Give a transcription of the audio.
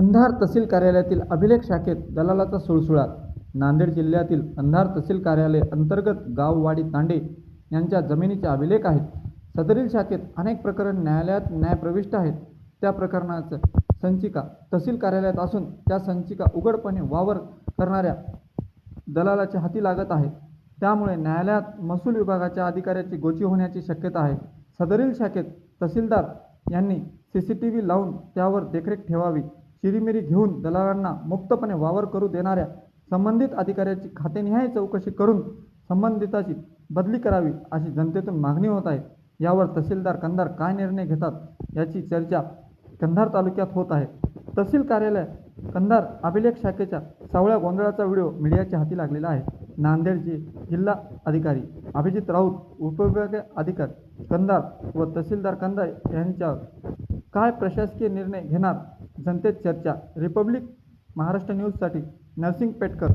अंधार तहसील कार्यालयातील अभिलेख शाखेत दलालाचा सुळसुळाट. नांदेड जिल्ह्यातील अंधार तहसील कार्यालय अंतर्गत गाववाडी तांडे यांच्या जमिनीचे अभिलेख आहेत. सदरील शाखेत अनेक प्रकरण न्यायालयात न्यायप्रविष्ट आहेत. त्या प्रकरणाचं संचिका तहसील कार्यालयात असून त्या संचिका उघडपणे वावर करणाऱ्या दलालाच्या हाती लागत आहे. त्यामुळे न्यायालयात महसूल विभागाच्या अधिकाऱ्याची गोची होण्याची शक्यता आहे. सदरील शाखेत तहसीलदार यांनी सी सी टी व्ही लावून त्यावर देखरेख ठेवावी. शिरीमिरी घेऊन दलालांना मुक्तपणे वावर करू देणाऱ्या संबंधित अधिकाऱ्याची खातेनिहाय चौकशी करून संबंधिताची बदली करावी अशी जनतेतून मागणी होत आहे. यावर तहसीलदार कंधार काय निर्णय घेतात याची चर्चा कंधार तालुक्यात होत आहे. तहसील कार्यालय कंधार अभिलेख शाखेच्या सावळ्या गोंधळाचा व्हिडिओ मीडियाच्या हाती लागलेला आहे. नांदेडचे जिल्हा अधिकारी अभिजित राऊत उपविभागीय अधिकारी कंधार व तहसीलदार कंधार यांच्यावर काय प्रशासकीय निर्णय घेणार जनतेत चर्चा. रिपब्लिक महाराष्ट्र न्यूजसाठी नरसिंग पेटकर.